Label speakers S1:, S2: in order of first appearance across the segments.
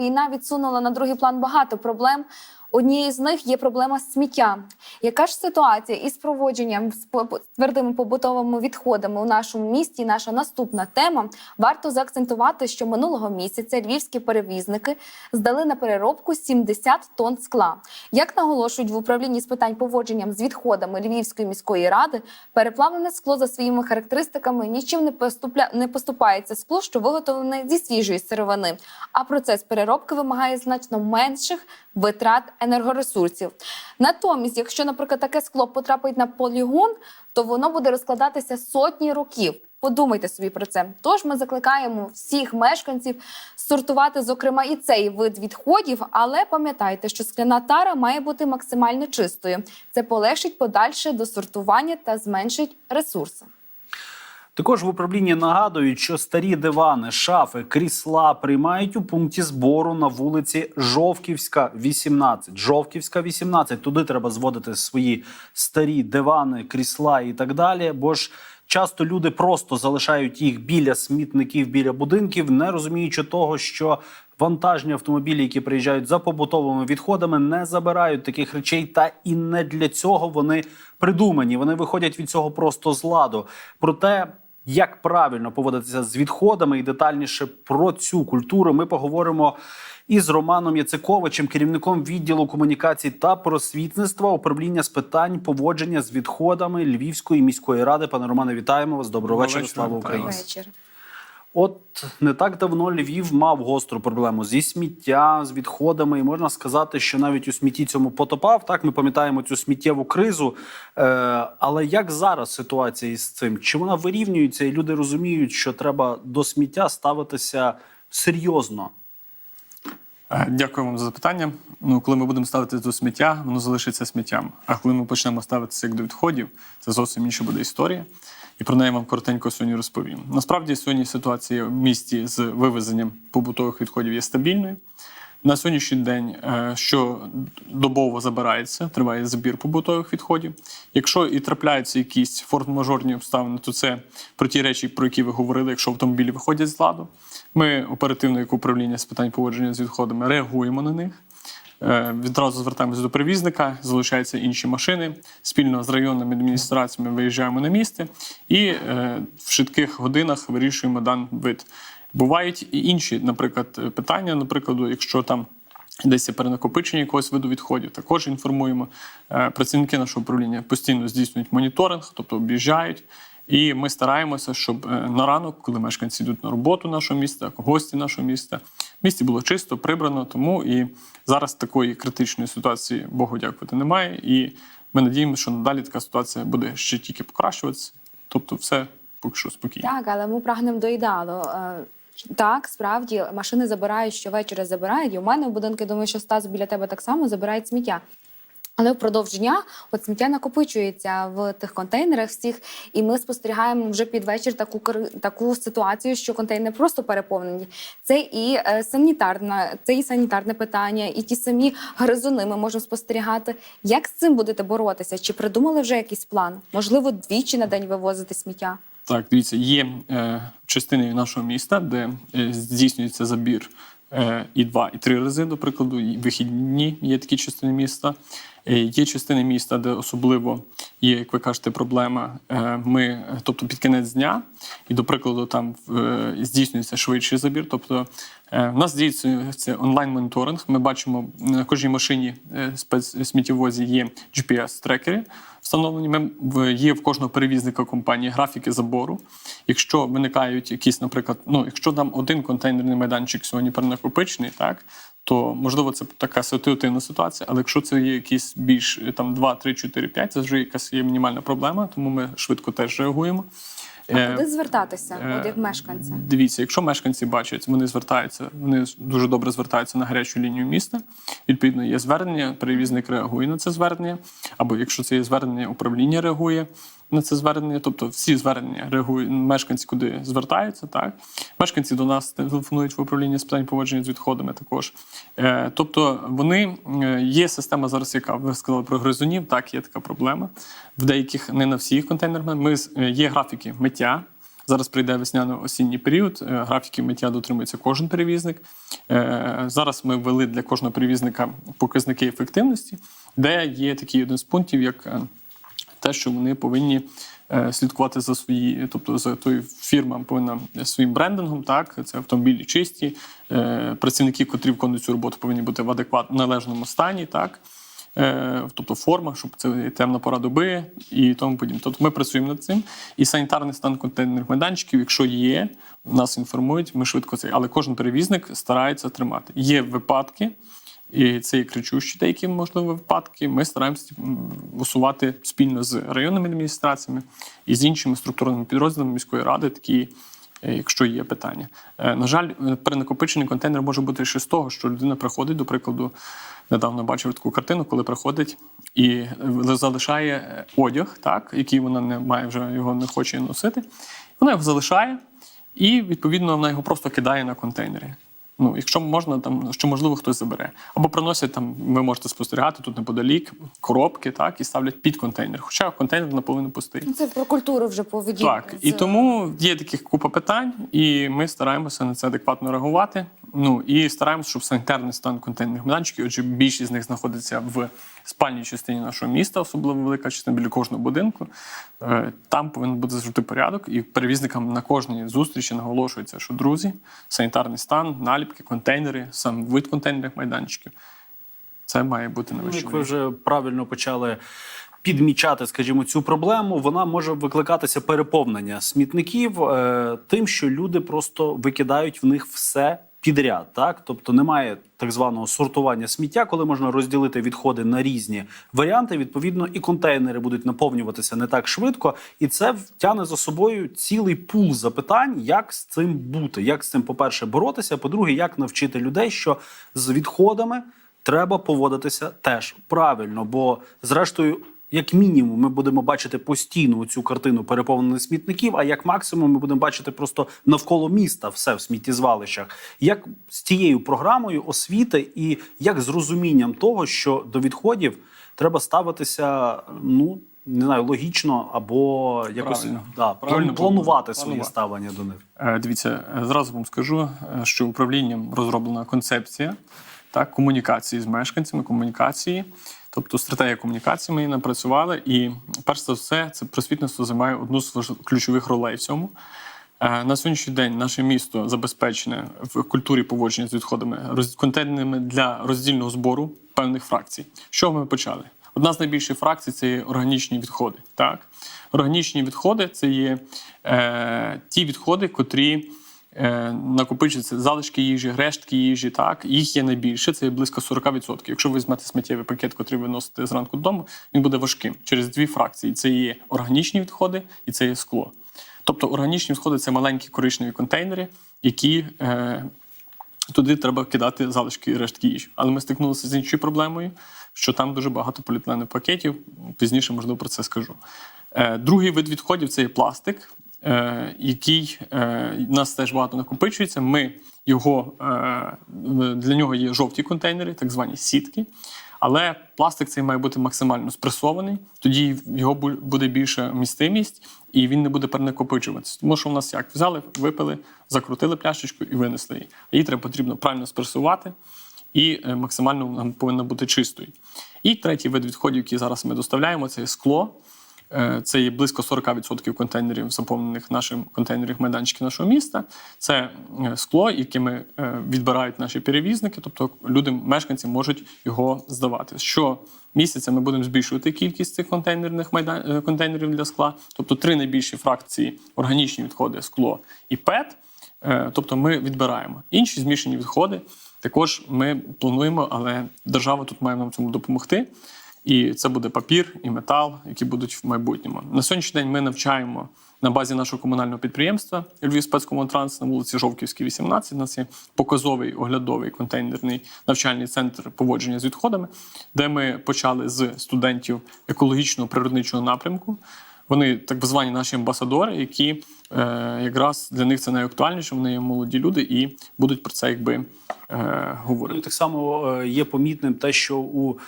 S1: війна відсунула на другий план багато проблем. Однією з них є проблема сміття. Яка ж ситуація із проводженням з твердими побутовими відходами у нашому місті? Наша наступна тема. Варто заакцентувати, що минулого місяця львівські перевізники здали на переробку 70 тонн скла. Як наголошують в управлінні з питань поводженням з відходами Львівської міської ради, переплавлене скло за своїми характеристиками нічим не поступля... не поступається склу, що виготовлене зі свіжої сировини. А процес переробки вимагає значно менших витрат енергоресурсів. Натомість, якщо, наприклад, таке скло потрапить на полігон, то воно буде розкладатися сотні років. Подумайте собі про це. Тож ми закликаємо всіх мешканців сортувати, зокрема, і цей вид відходів, але пам'ятайте, що скляна тара має бути максимально чистою. Це полегшить подальше досортування та зменшить ресурси.
S2: Також в управлінні нагадують, що старі дивани, шафи, крісла приймають у пункті збору на вулиці Жовківська, 18. Жовківська, 18. Туди треба зводити свої старі дивани, крісла і так далі. Бо ж часто люди просто залишають їх біля смітників, біля будинків, не розуміючи того, що вантажні автомобілі, які приїжджають за побутовими відходами, не забирають таких речей, та і не для цього вони придумані. Вони виходять від цього просто з ладу. Проте. Як правильно поводитися з відходами і детальніше про цю культуру ми поговоримо із Романом Яциковичем, керівником відділу комунікацій та просвітництва управління з питань поводження з відходами Львівської міської ради. Пане Романе, вітаємо вас. Доброго
S3: Доброго
S2: вечора.
S3: вечора,
S2: Слава Україні.
S3: Доброго
S1: Вечір.
S2: От не так давно Львів мав гостру проблему зі сміття, з відходами, і можна сказати, що навіть у смітті цьому потопав. Так, ми пам'ятаємо цю сміттєву кризу. Е, але як зараз ситуація із цим? Чи вона вирівнюється, і люди розуміють, що треба до сміття ставитися серйозно?
S3: Е, Дякую вам за запитання. Ну, коли ми будемо ставитися до сміття, воно залишиться сміттям. А коли ми почнемо ставитися як до відходів, це зовсім інша буде історія. І про неї вам коротенько сьогодні розповім. Насправді сьогодні ситуація в місті з вивезенням побутових відходів є стабільною. На сьогоднішній день е, що добово забирається, триває збір побутових відходів. Якщо і трапляються якісь форс-мажорні обставини, то це про ті речі, про які ви говорили, якщо автомобілі виходять з ладу. Ми оперативно, як управління з питань поводження з відходами, реагуємо на них. Е, Відразу звертаємося до перевізника, залишаються інші машини. Спільно з районними адміністраціями виїжджаємо на місце і е, в швидких годинах вирішуємо даний вид. Бувають і інші, наприклад, питання. Наприклад, якщо там десь є перенакопичення якогось виду відходів, також інформуємо. Е, Працівники нашого управління постійно здійснюють моніторинг, тобто об'їжджають. І ми стараємося, щоб е, на ранок, коли мешканці йдуть на роботу нашого міста, гості нашого міста, в місті було чисто, прибрано. Тому і зараз такої критичної ситуації, Богу дякувати, немає. І ми надіємося, що надалі така ситуація буде ще тільки покращуватися. Тобто, все поки що спокійно.
S1: Так, але ми прагнемо до ідеалу. Е, Так, справді машини забирають щовечора забирають. І у мене в будинку, думаю, що Стас біля тебе так само забирають сміття. Але впродовж дня от сміття накопичується в тих контейнерах всіх, і ми спостерігаємо вже під вечір таку таку ситуацію, що контейнери просто переповнені. Це і е, санітарна, це і санітарне питання, і ті самі гризуни ми можемо спостерігати. Як з цим будете боротися? Чи придумали вже якийсь план? Можливо, двічі на день вивозити сміття?
S3: Так, дивіться, є е, частини нашого міста, де е, здійснюється забір і два, і три рази, до прикладу, і вихідні є такі частини міста. Е, є частини міста, де особливо є, як ви кажете, проблема. Е, ми, е, тобто під кінець дня, і, до прикладу, там е, здійснюється швидший забір. Тобто е, в нас здійснюється онлайн-моніторинг. Ми бачимо на кожній машині е, спецсміттєвозі є GPS-трекери встановлені. Ми є в кожного перевізника компанії графіки забору. Якщо виникають якісь, наприклад, ну якщо там один контейнерний майданчик сьогодні перенакопичений, так то можливо це така ситуативна ситуація. Але якщо це є якісь більш там 2, 3, 4, 5, це вже якась є мінімальна проблема, тому ми швидко теж реагуємо.
S1: А
S3: Е,
S1: куди звертатися,
S3: е,
S1: от як мешканця?
S3: Дивіться, якщо мешканці бачать, вони звертаються, вони дуже добре звертаються на гарячу лінію міста. Відповідно, є звернення, перевізник реагує на це звернення. Або якщо це є звернення, управління реагує на це звернення. Тобто всі звернення реагують мешканці, куди звертаються. Так мешканці до нас телефонують в управління з питань поводження з відходами. Також Е, тобто вони е, є система зараз, яка ви сказали про гризунів. Так, є така проблема. В деяких не на всіх контейнерах. Ми е, є графіки миття. Зараз прийде весняно-осінній період. Графіки миття дотримується кожен перевізник. Зараз ми ввели для кожного перевізника показники ефективності, де є такий один з пунктів, як те, що вони повинні е, слідкувати за свої, тобто за тою фірма повинна своїм брендингом, так це автомобілі чисті, е, працівники, котрі виконують цю роботу, повинні бути в адекватному належному стані, так. Е, Тобто форма, щоб це темна пора доби і тому подібне. Тобто ми працюємо над цим. І санітарний стан контейнерних майданчиків, якщо є, нас інформують, ми швидко це. Але кожен перевізник старається тримати. Є випадки, і це є кричущі деякі можливі випадки. Ми стараємося м, усувати спільно з районними адміністраціями і з іншими структурними підрозділами міської ради такі. е, Якщо є питання, Е, на жаль, е, перенакопичений контейнер може бути ще з того, що людина приходить, до прикладу, недавно бачив таку картину, коли приходить і залишає одяг, так, який вона не має вже його не хоче носити. Вона його залишає, і відповідно вона його просто кидає на контейнери. Ну, якщо можна, там що можливо хтось забере. Або приносять там, ви можете спостерігати тут неподалік коробки, так, і ставлять під контейнер. Хоча контейнер наполовину пустий.
S1: Ну, Це про культуру вже поведінки.
S3: Так, і тому є таких купа питань, і ми стараємося на це адекватно реагувати. Ну і стараємося, щоб санітарний стан контейнерних майданчиків, отже, більшість з них знаходиться в спальній частині нашого міста, особливо велика частина біля кожного будинку. Е, Там повинен бути завжди порядок, і перевізникам на кожній зустрічі наголошується, що друзі, санітарний стан, наліпки, контейнери, сам вид контейнерних майданчиків. Це має бути на
S2: Ну,
S3: вищому
S2: Як ви вже правильно почали підмічати, скажімо, цю проблему, вона може викликатися переповнення смітників е, тим, що люди просто викидають в них все. Підряд, так тобто немає так званого сортування сміття, коли можна розділити відходи на різні варіанти. Відповідно, і контейнери будуть наповнюватися не так швидко, і це тягне за собою цілий пул запитань, як з цим бути, як з цим, по-перше, боротися. По-друге, як навчити людей, що з відходами треба поводитися теж правильно, бо зрештою. Як мінімум, ми будемо бачити постійно цю картину переповнених смітників, а як максимум, ми будемо бачити просто навколо міста все в сміттєзвалищах. Як з тією програмою освіти і як з розумінням того, що до відходів треба ставитися, ну не знаю, логічно або якось
S3: Правильно.
S2: Да,
S3: Правильно
S2: планувати своє
S3: планувати.
S2: ставлення до них.
S3: Е, Дивіться, е, зразу вам скажу, е, що управлінням розроблена концепція так, комунікації з мешканцями, комунікації, тобто стратегія комунікації ми напрацювали. І перш за все, це просвітництво займає одну з ключових ролей в цьому. Е, На сьогоднішній день наше місто забезпечене в культурі поводження з відходами контейнерами для роздільного збору певних фракцій. Що ми почали? Одна з найбільших фракцій це є органічні відходи. Так? Органічні відходи це є е, ті відходи, котрі накопичуються залишки їжі, рештки їжі. Так? Їх є найбільше, це близько 40%. Якщо ви візьмете сміттєвий пакет, котрий ви носите зранку додому, він буде важким через дві фракції: це є органічні відходи і це є скло. Тобто органічні відходи це маленькі коричневі контейнери, які е, туди треба кидати залишки рештки їжі. Але ми стикнулися з іншою проблемою, що там дуже багато поліетиленових пакетів. Пізніше, можливо, про це скажу. Е, другий вид відходів це є пластик, е, який е, у нас теж багато накопичується. Ми його, е, для нього є жовті контейнери, так звані сітки. Але пластик цей має бути максимально спресований, тоді його буде більша містимість і він не буде перенакопичуватися. Тому що в нас як взяли, випили, закрутили пляшечку і винесли її. Її треба потрібно правильно спресувати і е, максимально вона повинна бути чистою. І третій вид відходів, який зараз ми доставляємо, це скло. Е, Це є близько 40% контейнерів, заповнених нашим контейнерів майданчиків нашого міста. Це е, скло, яке ми е, відбирають наші перевізники, тобто люди, мешканці можуть його здавати. Що місяця ми будемо збільшувати кількість цих контейнерних майдан... контейнерів для скла, тобто три найбільші фракції органічні відходи, скло і ПЕТ. Тобто ми відбираємо інші змішані відходи. Також ми плануємо, але держава тут має нам цьому допомогти. І це буде папір і метал, які будуть в майбутньому. На сьогоднішній день ми навчаємо на базі нашого комунального підприємства Львів спецкомунтранс на вулиці Жовківській, 18. У нас є показовий оглядовий контейнерний навчальний центр поводження з відходами, де ми почали з студентів екологічного природничого напрямку. Вони так звані наші амбасадори, які е, якраз для них це найактуальніше. Вони є молоді люди і будуть про це якби е,
S2: Ну,
S3: говорити.
S2: так само е, є помітним те, що у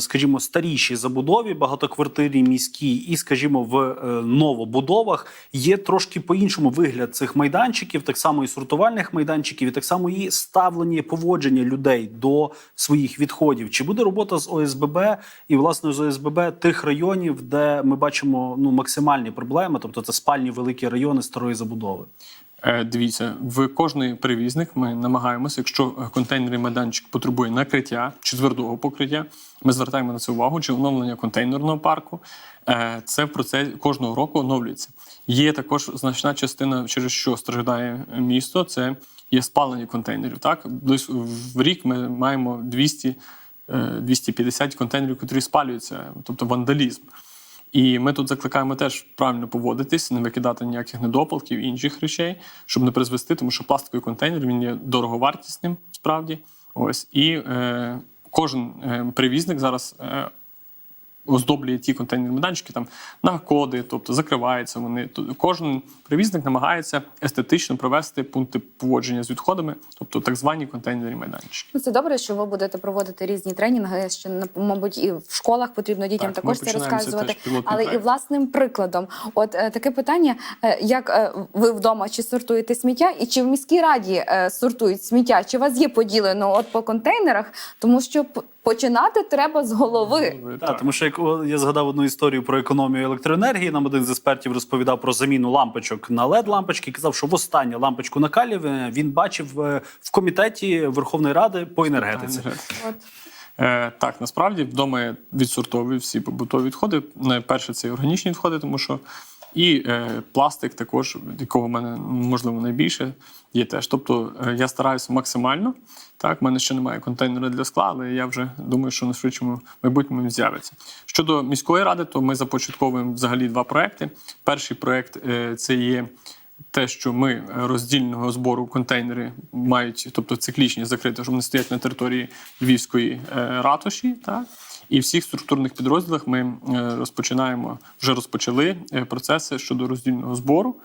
S2: скажімо, старішій забудові, багатоквартирній міській, і, скажімо, в е, новобудовах є трошки по-іншому вигляд цих майданчиків, так само і сортувальних майданчиків, і так само і ставлення поводження людей до своїх відходів. Чи буде робота з ОСББ і власне з ОСББ тих районів, де ми бачимо ну максимальні проблеми, тобто це спальні великі райони старої забудови?
S3: Е, Дивіться, в кожний перевізник ми намагаємося, якщо е, контейнерний майданчик потребує накриття чи твердого покриття, ми звертаємо на це увагу, чи оновлення контейнерного парку. Е, Це в процесі кожного року оновлюється. Є також значна частина, через що страждає місто. Це є спалення контейнерів. Так, в рік ми маємо 200 е, 250 контейнерів, які спалюються, тобто вандалізм. І ми тут закликаємо теж правильно поводитись, не викидати ніяких недопалків і інших речей, щоб не призвести, тому що пластиковий контейнер він є дороговартісним, справді. Ось і е, кожен е, перевізник зараз е, оздоблює ті контейнерні майданчики там на коди, тобто закриваються вони. Кожен перевізник намагається естетично провести пункти поводження з відходами, тобто так звані контейнерні майданчики.
S1: Ну, це добре, що ви будете проводити різні тренінги. Що мабуть, і в школах потрібно дітям
S3: Так,
S1: також це розказувати, але і власним прикладом. От е, таке питання: е, як е, ви вдома чи сортуєте сміття, і чи в міській раді сортують сміття? Чи у вас є поділено от по контейнерах? Тому що починати треба з голови.
S2: Так, тому що як я згадав одну історію про економію електроенергії. Нам один з експертів розповідав про заміну лампочок на led лампочки. і Казав, що востаннє лампочку накалів він бачив е, в комітеті Верховної Ради по енергетиці.
S1: От.
S3: Е, так, насправді вдома я відсортовую всі побутові відходи. Найперше це органічні відходи, тому що і е, пластик також, якого в мене можливо найбільше, є теж. Тобто е, я стараюся максимально. Так, в мене ще немає контейнера для скла, але я вже думаю, що на швидшому майбутньому він з'явиться. Щодо міської ради, то ми започатковуємо взагалі два проекти. Перший проект е, це є те, що ми е, роздільного збору контейнери мають, тобто циклічні закриті, щоб вони стоять на території Львівської е, ратуші. Так? І в всіх структурних підрозділах ми е, розпочинаємо, вже розпочали е, процеси щодо роздільного збору,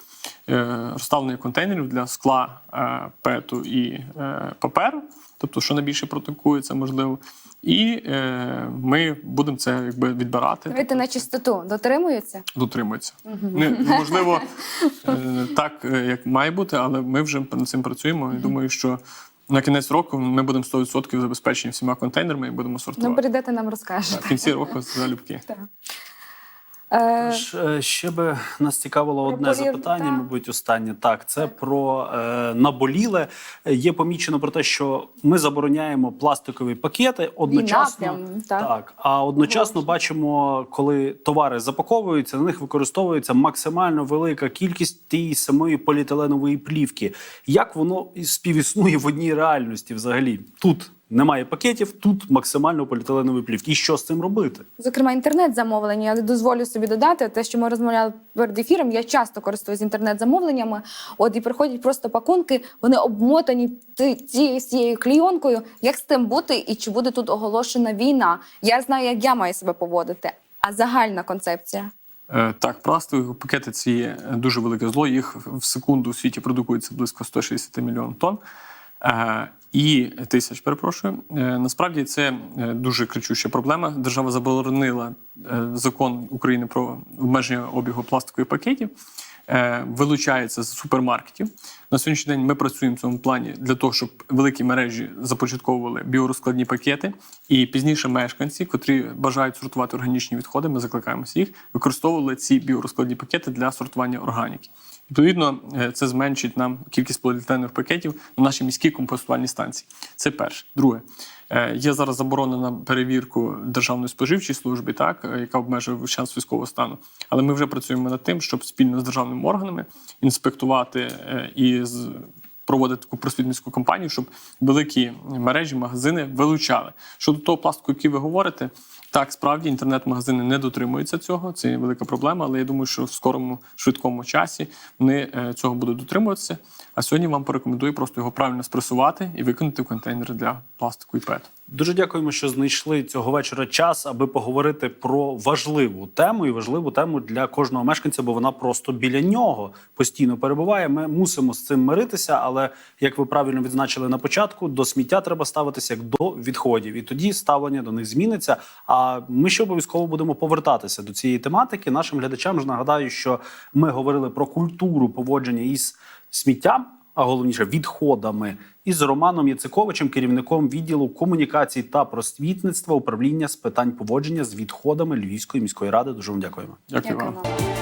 S3: е, розставлення контейнерів для скла, пету і паперу, тобто, що найбільше протокується, можливо. І е, ми будемо це якби відбирати.
S1: Давайте на чистоту дотримуються.
S3: дотримуються. Не, можливо, е, так, як має бути, але ми вже над цим працюємо. І думаю, що на кінець року ми будемо 100% забезпечені всіма контейнерами і будемо
S1: Ну,
S3: сортувати.
S1: прийдете нам розкажете.
S3: В кінці року залюбки.
S2: Ж, е, Ще би нас цікавило
S1: Про
S2: одне
S1: полі-
S2: запитання,
S1: так.
S2: мабуть, останнє. Так, це про е, наболіле. Е, Є помічено про те, що ми забороняємо пластикові пакети одночасно.
S1: прям, так.
S2: а одночасно бачимо, коли товари запаковуються, на них використовується максимально велика кількість тієї самої поліетиленової плівки. Як воно співіснує в одній реальності взагалі? Тут немає пакетів, тут максимально поліетиленової плівки. І що з цим робити?
S1: Зокрема, інтернет-замовлення. Я дозволю собі додати те, що ми розмовляли перед ефіром. Я часто користуюсь інтернет-замовленнями. От і приходять просто пакунки, вони обмотані ти- цією цією клійонкою. Як з тим бути, і чи буде тут оголошена війна? Я знаю, як я маю себе поводити. А загальна концепція.
S3: Е, Так, пластикові пакети це є дуже велике зло. Їх в секунду у світі продукується близько 160 мільйонів тонн. І тисяч, перепрошую. Е, Насправді це е, дуже кричуща проблема. Держава заборонила е, закон України про обмеження обігу пластикових пакетів. Е, Вилучається з супермаркетів. На сьогоднішній день ми працюємо в цьому плані для того, щоб великі мережі започатковували біорозкладні пакети, і пізніше мешканці, котрі бажають сортувати органічні відходи, ми закликаємо всіх, використовували ці біорозкладні пакети для сортування органіки. Відповідно, е, це зменшить нам кількість поліетиленових пакетів на нашій міській компостувальній станції. Це перше. Друге, є зараз заборона на перевірку Державної споживчої служби, так е, яка обмежує час військового стану. Але ми вже працюємо над тим, щоб спільно з державними органами інспектувати е, і проводити таку просвітницьку кампанію, щоб великі мережі, магазини вилучали. Щодо того пластику, який ви говорите, так справді інтернет-магазини не дотримуються цього. Це велика проблема, але я думаю, що в скорому швидкому часі вони е, цього будуть дотримуватися. А сьогодні вам порекомендую просто його правильно спресувати і викинути в контейнери для пластику і пет.
S2: Дуже дякуємо, що знайшли цього вечора час, аби поговорити про важливу тему і важливу тему для кожного мешканця, бо вона просто біля нього постійно перебуває. Ми мусимо з цим миритися. Але як ви правильно відзначили на початку, до сміття треба ставитися як до відходів, і тоді ставлення до них зміниться. А ми ще обов'язково будемо повертатися до цієї тематики. Нашим глядачам ж нагадаю, що ми говорили про культуру поводження із сміттям а головніше відходами, із Романом Яциковичем, керівником відділу комунікацій та просвітництва управління з питань поводження з відходами Львівської міської ради. Дуже вам дякуємо.
S3: Дякую вам.
S1: Дякуємо.